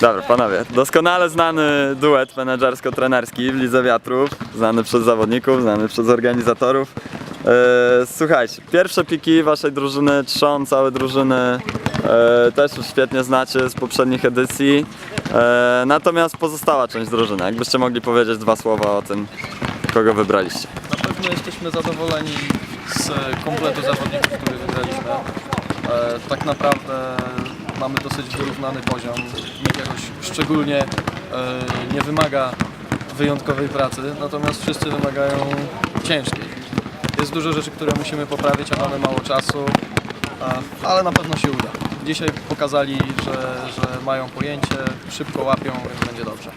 Dobra, panowie, doskonale znany duet menedżersko-trenerski w Lidze Wiatrów, znany przez zawodników, znany przez organizatorów. E, słuchajcie, pierwsze piki waszej drużyny trzą całe drużyny, e, też już świetnie znacie z poprzednich edycji. E, natomiast pozostała część drużyny, jakbyście mogli powiedzieć dwa słowa o tym, kogo wybraliście. Na pewno jesteśmy zadowoleni z kompletu zawodników, których wybraliśmy. Tak naprawdę mamy dosyć wyrównany poziom. Nikt jakoś szczególnie e, nie wymaga wyjątkowej pracy, natomiast wszyscy wymagają ciężkiej. Jest dużo rzeczy, które musimy poprawić, a mamy mało czasu, ale na pewno się uda. Dzisiaj pokazali, że, że mają pojęcie, szybko łapią, więc będzie dobrze.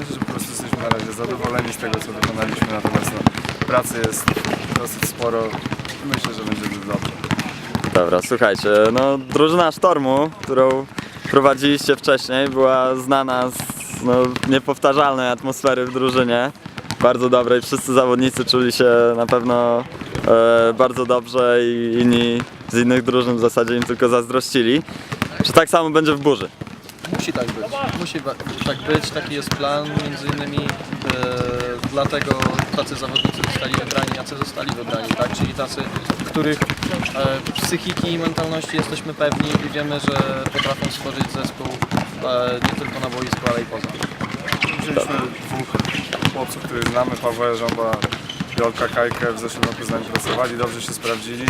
Myślę, że po prostu jesteśmy na razie zadowoleni z tego, co wykonaliśmy, natomiast no, pracy jest dosyć sporo. Myślę, że będzie dobrze. Dobra, słuchajcie, no drużyna Sztormu, którą prowadziliście wcześniej, była znana z no, niepowtarzalnej atmosfery w drużynie. Bardzo dobrej, wszyscy zawodnicy czuli się na pewno e, bardzo dobrze i inni z innych drużyn w zasadzie im tylko zazdrościli. Czy tak samo będzie w burzy? Musi tak być. Musi tak być, taki jest plan. Między innymi e, dlatego tacy zawodnicy zostali wybrani, jacy zostali wybrani, tak? Czyli tacy, których e, psychiki i mentalności jesteśmy pewni i wiemy, że potrafią stworzyć zespół e, nie tylko na boisku, ale i poza. Wzięliśmy dwóch chłopców, których znamy, Pawła Żąba i Olka Kajkę. W zeszłym roku z nami pracowali, dobrze się sprawdzili.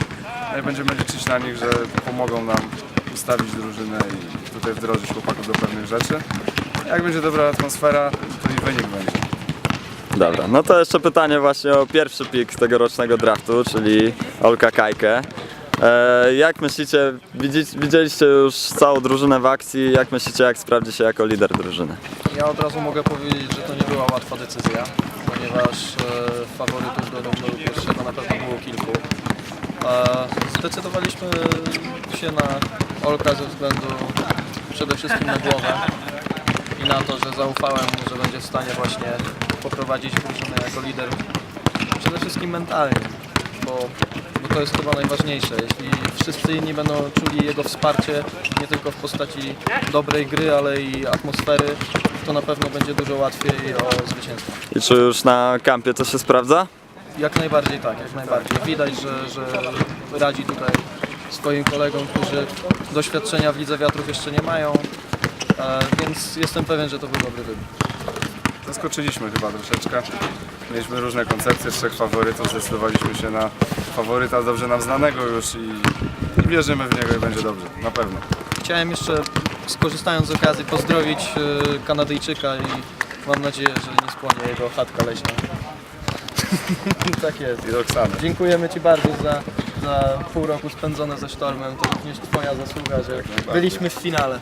No i będziemy liczyć na nich, że pomogą nam ustawić drużynę i tutaj wdrożyć chłopaków do pewnych rzeczy. Jak będzie dobra atmosfera, to i wynik będzie. Dobra, no to jeszcze pytanie właśnie o pierwszy pik tegorocznego draftu, czyli Olka Kajkę. E, jak myślicie, widzi- widzieliście już całą drużynę w akcji, jak myślicie, jak sprawdzi się jako lider drużyny? Ja od razu mogę powiedzieć, że to nie była łatwa decyzja, ponieważ e, faworytów do numeru pierwszego na pewno było kilku. E, zdecydowaliśmy się na Olka ze względu przede wszystkim na głowę i na to, że zaufałem mu, że będzie w stanie właśnie poprowadzić drużynę jako lider przede wszystkim mentalnie, bo, bo to jest chyba najważniejsze. Jeśli wszyscy inni będą czuli jego wsparcie nie tylko w postaci dobrej gry, ale i atmosfery, to na pewno będzie dużo łatwiej o zwycięstwo. I czy już na kampie to się sprawdza? Jak najbardziej tak, jak najbardziej. Widać, że, że radzi tutaj swoim kolegom, którzy doświadczenia w Lidze Wiatrów jeszcze nie mają, e, więc jestem pewien, że to był dobry wybór. Zaskoczyliśmy chyba troszeczkę. Mieliśmy różne koncepcje, trzech faworytów, zdecydowaliśmy się na faworyta dobrze nam znanego już i, i wierzymy w niego i będzie dobrze, na pewno. Chciałem jeszcze, skorzystając z okazji, pozdrowić e, Kanadyjczyka i mam nadzieję, że nie spłonie jego chatka leśna. tak jest. I Roxana. Dziękujemy Ci bardzo za, za pół roku spędzone ze Sztormem. To również Twoja zasługa, że byliśmy w finale.